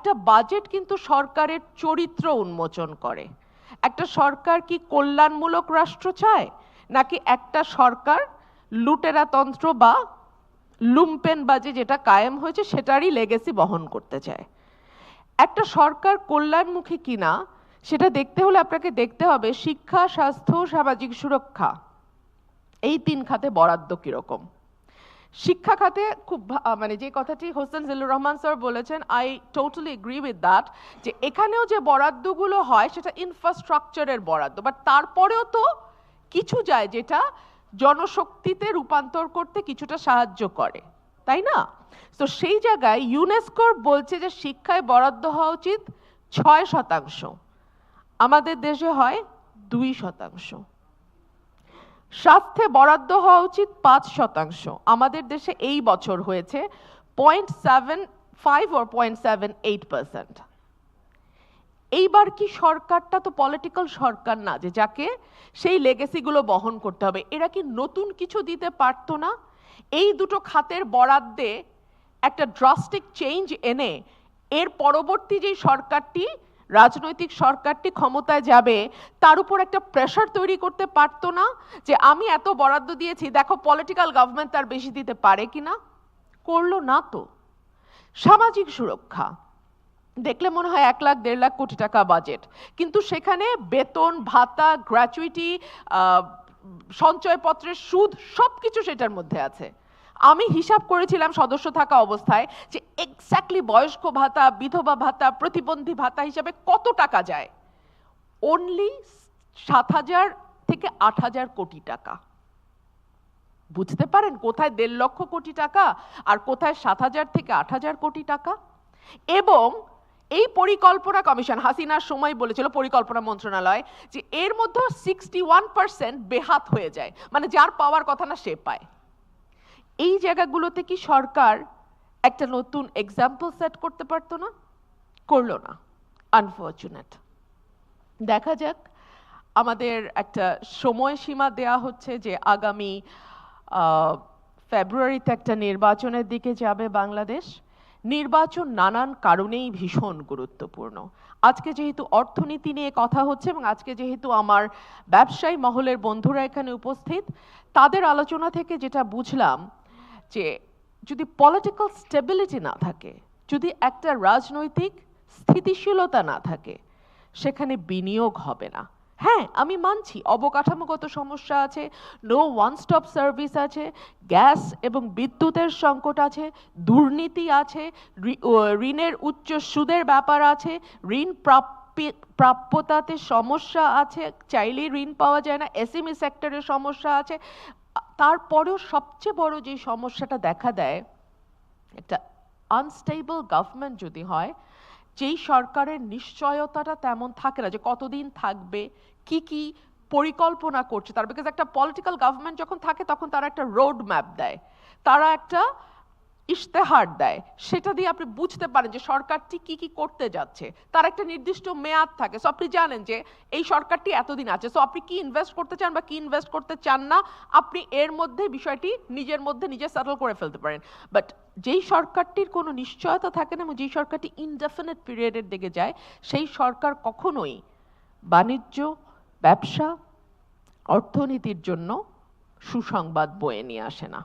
একটা বাজেট কিন্তু সরকারের চরিত্র উন্মোচন করে। একটা সরকার কি কল্যাণমূলক রাষ্ট্র চায়? নাকি একটা সরকার লুটেরাতন্ত্র বা লুম্পেন বাজে যেটা কায়েম হয়েছে সেটারই লেগেসি বহন করতে চায়? একটা সরকার কল্যাণমুখী কিনা, সেটা দেখতে হলে আপনাকে দেখতে হবে শিক্ষা, স্বাস্থ্য, সামাজিক সুরক্ষা। এই তিন খাতে বরাদ্দ কীরকম? শিক্ষা খাতে খুব মানে যে কথাটি হোসেন জিল্লুর রহমান স্যার বলেছেন I totally agree with that যে এখানেও যে বরাদ্দগুলো হয়, সেটা ইনফ্রাস্ট্রাকচারের বরাদ্দ। বাট তারপরেও তো কিছু যায় যেটা জনশক্তিতে রূপান্তর করতে কিছুটা সাহায্য করে, তাই না? তো সেই জায়গায় ইউনেস্কোর বলছে যে শিক্ষায় বরাদ্দ হওয়া উচিত ছয় শতাংশ। আমাদের দেশে হয় দুই শতাংশ। স্বাস্থ্যে বরাদ্দ হওয়া উচিত পাঁচ শতাংশ। আমাদের দেশে এই বছর হয়েছে point seven five or point seven eight percent এইবার কি সরকারটা তো পলিটিক্যাল সরকার না যে যাকে সেই লেগেসিগুলো বহন করতে হবে। এরা কি নতুন কিছু দিতে পারতো না? এই দুটো খাতের বরাদ্দে একটা ড্রাস্টিক চেঞ্জ এনে এর পরবর্তী যে সরকারটি রাজনৈতিক সরকারটি ক্ষমতায় যাবে, তার উপর একটা প্রেশার তৈরি করতে পারতো না যে আমি এত বরাদ্দ দিয়েছি, দেখো পলিটিক্যাল গভর্নমেন্ট তার বেশি দিতে পারে কি না? করল না তো। সামাজিক সুরক্ষা। দেখলে মনে হয় এক লাখ, দেড় লাখ কোটি টাকা বাজেট কিন্তু সেখানে বেতন, ভাতা গ্র্যাচুইটি সঞ্চয়পত্রের সুদ সব কিছু সেটার মধ্যে আছে। আমি হিসাব করেছিলাম সদস্য থাকা অবস্থায় যে এক্স্যাক্টলি বয়স্ক ভাতা, বিধবা ভাতা, প্রতিবন্ধী ভাতা হিসাবে কত টাকা যায়? অনলি সাত হাজার থেকে আট হাজার কোটি টাকা। বুঝতে পারেন কোথায় দেড় লক্ষ কোটি টাকা আর কোথায় সাত হাজার থেকে আট হাজার কোটি টাকা? এবং এই পরিকল্পনা কমিশন, হাসিনার সময় বলেছিল পরিকল্পনা মন্ত্রণালয় যে এর মধ্যে সিক্সটি ওয়ান পার্সেন্ট বেহাত হয়ে যায়। মানে যার পাওয়ার কথা না সে পায়। এই জায়গাগুলোতে কি সরকার একটা নতুন এক্সাম্পল সেট করতে পারতো না? করল না আনফর্চুনেট দেখা যাক, আমাদের একটা সময়সীমা দেয়া হচ্ছে যে আগামী ফেব্রুয়ারিতে একটা নির্বাচনের দিকে যাবে বাংলাদেশ। নির্বাচন নানান কারণেই ভীষণ গুরুত্বপূর্ণ। আজকে যেহেতু অর্থনীতি নিয়ে কথা হচ্ছে এবং আজকে যেহেতু আমার ব্যবসায়ী মহলের বন্ধুরা এখানে উপস্থিত, তাদের আলোচনা থেকে যেটা বুঝলাম যে যদি পলিটিক্যাল স্টেবিলিটি না থাকে, যদি একটা রাজনৈতিক স্থিতিশীলতা না থাকে, সেখানে বিনিয়োগ হবে না। হ্যাঁ আমি মানছি, অবকাঠামোগত সমস্যা আছে নো ওয়ান স্টপ সার্ভিস আছে, গ্যাস এবং বিদ্যুতের সংকট আছে, দুর্নীতি আছে ঋণের উচ্চ সুদের ব্যাপার আছে, ঋণ প্রাপ্যে- প্রাপ্যতাতে সমস্যা আছে, চাইলেই ঋণ পাওয়া যায় না এসএমই সেক্টরের সমস্যা আছে তারপরেও সবচেয়ে বড় যে সমস্যাটা দেখা দেয়, একটা আনস্টেবল গভর্নমেন্ট যদি হয়, যেই সরকারের নিশ্চয়তাটা তেমন থাকে না যে কতদিন থাকবে, কি কি পরিকল্পনা করছে, তার বিকজ একটা পলিটিক্যাল গভর্নমেন্ট যখন থাকে তখন তারা একটা রোড ম্যাপ দেয়। তারা একটা ইশতেহার দেয়। সেটা দিয়ে আপনি বুঝতে পারেন যে সরকারটি কি কি করতে যাচ্ছে। তার একটা নির্দিষ্ট মেয়াদ থাকে। সো আপনি জানেন যে এই সরকারটি এতদিন আছে। সো আপনি কি ইনভেস্ট করতে চান বা কি ইনভেস্ট করতে চান না, আপনি এর মধ্যে বিষয়টি নিজের মধ্যে নিজে সেটেল করে ফেলতে পারেন। বাট যেই সরকারটির কোনো নিশ্চয়তা থাকে না এবং যেই সরকারটি ইনডেফিনিট পিরিয়ডের দিকে যায়, সেই সরকার কখনোই বাণিজ্য, ব্যবসা, অর্থনীতির জন্য সুসংবাদ বয়ে নিয়ে আসে না।